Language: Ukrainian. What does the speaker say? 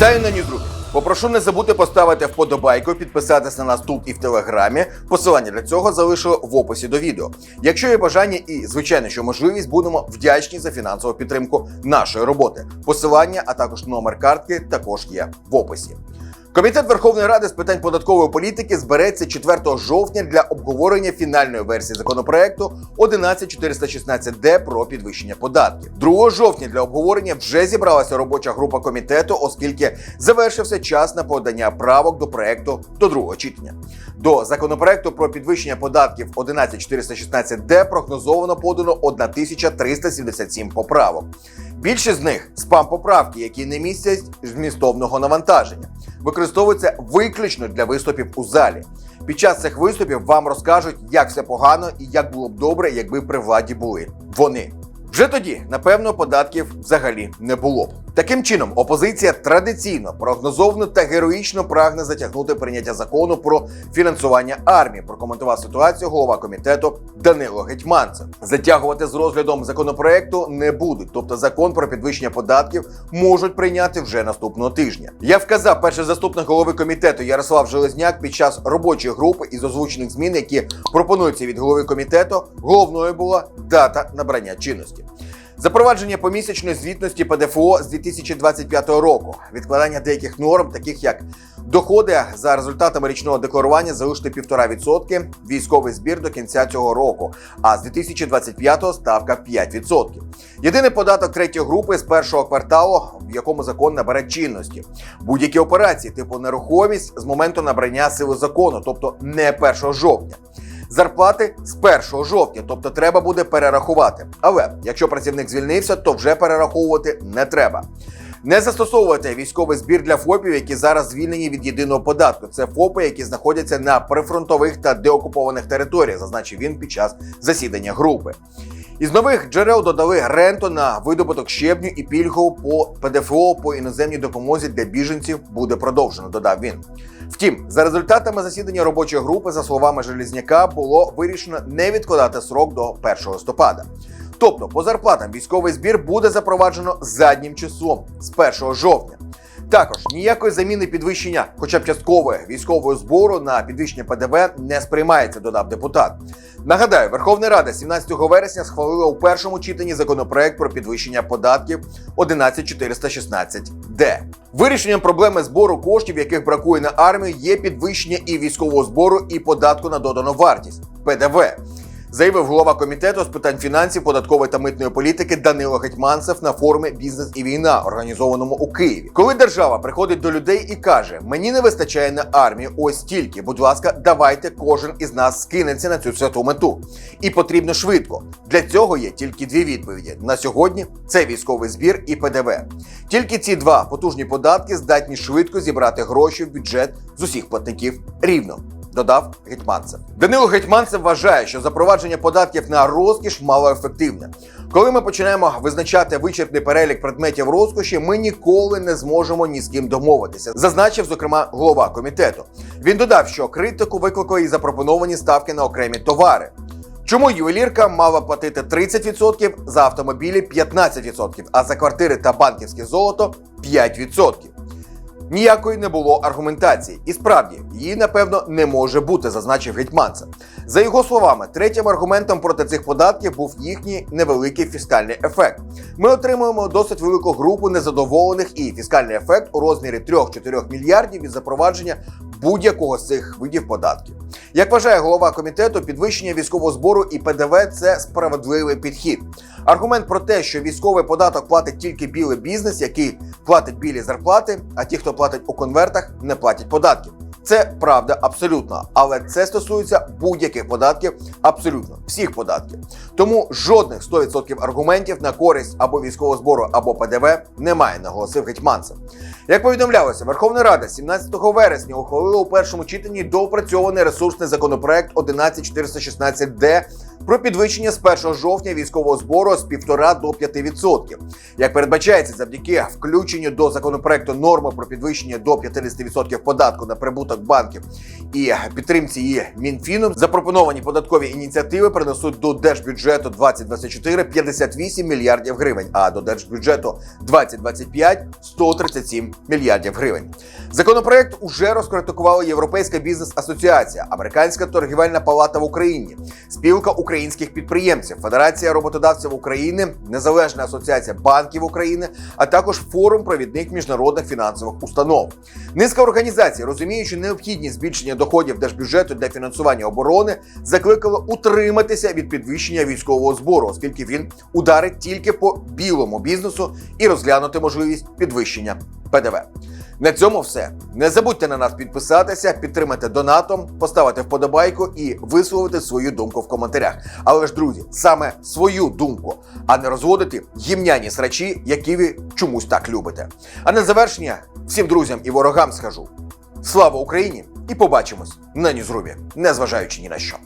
Вітаю на нюдру, Попрошу не забути поставити вподобайку, підписатися на нас тут і в телеграмі. Посилання для цього залишу в описі до відео. Якщо є бажання і звичайно, що можливість, будемо вдячні за фінансову підтримку нашої роботи. Посилання, а також номер картки також є в описі. Комітет Верховної Ради з питань податкової політики збереться 4 жовтня для обговорення фінальної версії законопроекту 11416Д про підвищення податків. 2 жовтня для обговорення вже зібралася робоча група комітету, оскільки завершився час на подання правок до проекту до другого читання. До законопроекту про підвищення податків 11416Д прогнозовано подано 1377 поправок. Більшість з них спам поправки, які не містять змістовного навантаження, використовуються виключно для виступів у залі. Під час цих виступів вам розкажуть, як все погано і як було б добре, якби при владі були вони. Вже тоді, напевно, податків взагалі не було б. Таким чином, опозиція традиційно, прогнозовно та героїчно прагне затягнути прийняття закону про фінансування армії. Прокоментував ситуацію голова комітету Данило Гетьманцев. Затягувати з розглядом законопроекту не будуть, тобто закон про підвищення податків можуть прийняти вже наступного тижня. Я вказав перший заступник голови комітету Ярослав Железняк під час робочої групи із озвучених змін, які пропонуються від голови комітету. Головною була дата набрання чинності. Запровадження помісячної звітності ПДФО з 2025 року, відкладання деяких норм, таких як доходи за результатами річного декларування залишити 1,5%, військовий збір до кінця цього року, а з 2025 ставка 5%. Єдиний податок третьої групи з першого кварталу, в якому закон набере чинності. Будь-які операції, типу нерухомість, з моменту набрання сили закону, тобто не 1 жовтня. Зарплати з 1 жовтня, тобто треба буде перерахувати. Але якщо працівник звільнився, то вже перераховувати не треба. Не застосовувати військовий збір для ФОПів, які зараз звільнені від єдиного податку. Це ФОПи, які знаходяться на прифронтових та деокупованих територіях, зазначив він під час засідання групи. Із нових джерел додали ренту на видобуток щебню і пільгу по ПДФО по іноземній допомозі для біженців буде продовжено, додав він. Втім, за результатами засідання робочої групи, за словами Желізняка, було вирішено не відкладати срок до 1 листопада. Тобто, по зарплатам військовий збір буде запроваджено заднім числом з 1 жовтня. Також ніякої заміни підвищення, хоча б часткової військового збору на підвищення ПДВ не сприймається, додав депутат. Нагадаю, Верховна Рада 17 вересня схвалила у першому читанні законопроект про підвищення податків 11416Д. Вирішенням проблеми збору коштів, яких бракує на армію, є підвищення і військового збору, і податку на додану вартість ПДВ заявив голова комітету з питань фінансів, податкової та митної політики Данило Гетьманцев на форумі Бізнес і війна, організованому у Києві. Коли держава приходить до людей і каже: Мені не вистачає на армію, ось стільки. Будь ласка, давайте кожен із нас скинеться на цю святу мету. І потрібно швидко. Для цього є тільки дві відповіді: на сьогодні це військовий збір і ПДВ. Тільки ці два потужні податки здатні швидко зібрати гроші в бюджет з усіх платників рівно додав Гетьманцев. Данило Гетьманцев вважає, що запровадження податків на розкіш малоефективне. Коли ми починаємо визначати вичерпний перелік предметів розкоші, ми ніколи не зможемо ні з ким домовитися, зазначив зокрема голова комітету. Він додав, що критику викликали і запропоновані ставки на окремі товари. Чому ювелірка мала платити 30%, за автомобілі 15%, а за квартири та банківське золото 5%? Ніякої не було аргументації, і справді її напевно не може бути, зазначив гетьманцев. За його словами, третім аргументом проти цих податків був їхній невеликий фіскальний ефект. Ми отримуємо досить велику групу незадоволених і фіскальний ефект у розмірі 3-4 мільярдів від запровадження будь-якого з цих видів податків. Як вважає голова комітету, підвищення військового збору і ПДВ це справедливий підхід. Аргумент про те, що військовий податок платить тільки білий бізнес, який платить білі зарплати, а ті, хто платить у конвертах, не платять податків. Це правда абсолютно, але це стосується будь-яких податків, абсолютно всіх податків. Тому жодних 100% аргументів на користь або військового збору, або ПДВ немає, наголосив гетьманцев. Як повідомлялося, Верховна Рада 17 вересня ухвалила у першому читанні доопрацьований ресурсний законопроект 11416Д про підвищення з 1 жовтня військового збору з 1,5 до 5%. Як передбачається, завдяки включенню до законопроекту норми про підвищення до 50% податку на прибуток банків і підтримці її Мінфіном, запропоновані податкові ініціативи принесуть до держбюджету 2024 58 мільярдів гривень, а до держбюджету 2025 137 мільярдів гривень. Законопроект уже розкритикувала Європейська бізнес-асоціація, Американська торгівельна палата в Україні, спілка українських підприємців, Федерація роботодавців України, Незалежна асоціація банків України, а також форум провідних міжнародних фінансових установ. Низка організацій, розуміючи необхідність збільшення доходів держбюджету для фінансування оборони, закликали утриматися від підвищення військового збору, оскільки він ударить тільки по білому бізнесу і розглянути можливість підвищення ПДВ. На цьому все. Не забудьте на нас підписатися, підтримати донатом, поставити вподобайку і висловити свою думку в коментарях. Але ж, друзі, саме свою думку, а не розводити гімняні срачі, які ви чомусь так любите. А на завершення всім друзям і ворогам скажу: слава Україні! І побачимось на Ньюзрубі, незважаючи ні на що.